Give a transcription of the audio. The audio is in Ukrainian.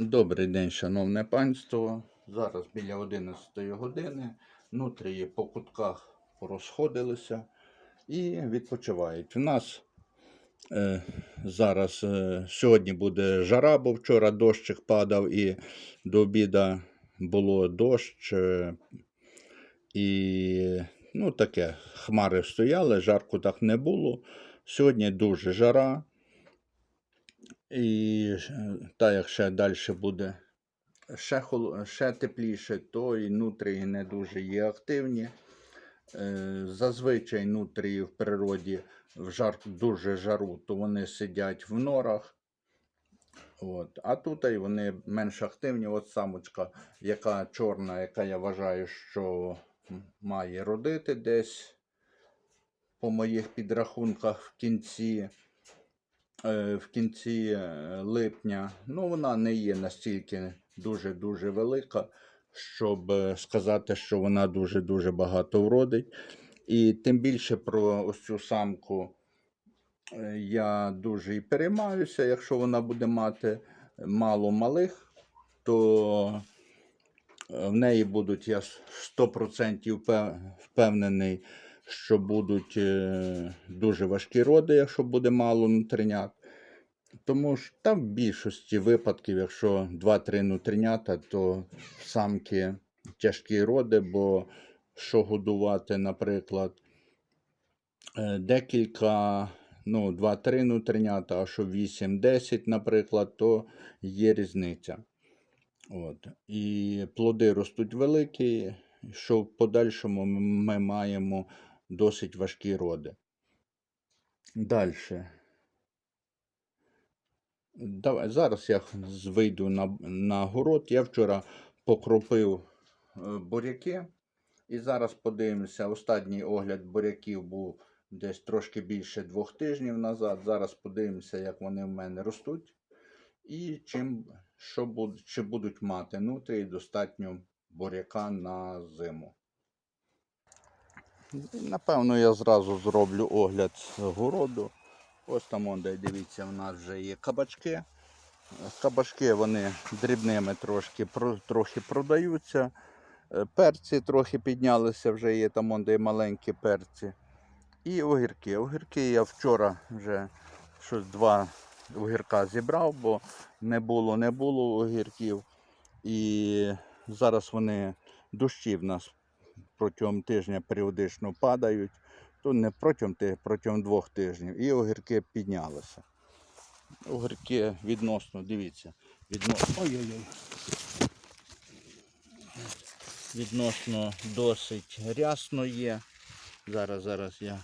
Добрий день, шановне панство. Зараз біля 11 години. Нутрії по кутках порозходилися і відпочивають. У нас е, зараз е, сьогодні буде жара, бо вчора дощик падав і до обіда було дощ. Е, і ну, таке, хмари стояли, жарко так не було. Сьогодні дуже жара. І е, так як ще далі буде ще, хол- ще тепліше, то і нутрії не дуже є активні. Е, Зазвичай нутрії в природі в жар, дуже жару, то вони сидять в норах. От. А тут і вони менш активні. От самочка, яка чорна, яка я вважаю, що має родити десь по моїх підрахунках в кінці в кінці е, липня. Ну, вона не є настільки дуже-дуже велика, щоб е, сказати, що вона дуже-дуже багато вродить. І тим більше про ось цю самку е, я дуже і переймаюся. Якщо вона буде мати мало малих, то е, в неї будуть, я 100% впевнений, що будуть е, дуже важкі роди, якщо буде мало нутринят. Тому ж там в більшості випадків, якщо 2-3 нутринята, то самки тяжкі роди, бо що годувати, наприклад, е, декілька, ну, 2-3 нутринята, а що 8-10, наприклад, то є різниця. От. І плоди ростуть великі, що в подальшому ми маємо досить важкі роди. Далі. Давай, зараз я вийду на, на город. Я вчора покропив е, буряки. І зараз подивимося. Останній огляд буряків був десь трошки більше двох тижнів назад. Зараз подивимося, як вони в мене ростуть. І чим, що будуть, чи будуть мати нутрії достатньо буряка на зиму. Напевно, я зразу зроблю огляд городу. Ось там, он, де дивіться, у нас вже є кабачки. Кабачки вони дрібними трошки, трохи продаються. Е, Перці трохи піднялися, вже є там он, де маленькі перці. І огірки. Огірки я вчора вже щось два огірка зібрав, бо не було, не було огірків. І зараз вони дощі в нас протягом тижня періодично падають. То не протягом тижня, протягом двох тижнів. І огірки піднялися. Огірки відносно, дивіться, відносно. Ой-ой-ой. Відносно досить рясно є. Зараз, зараз я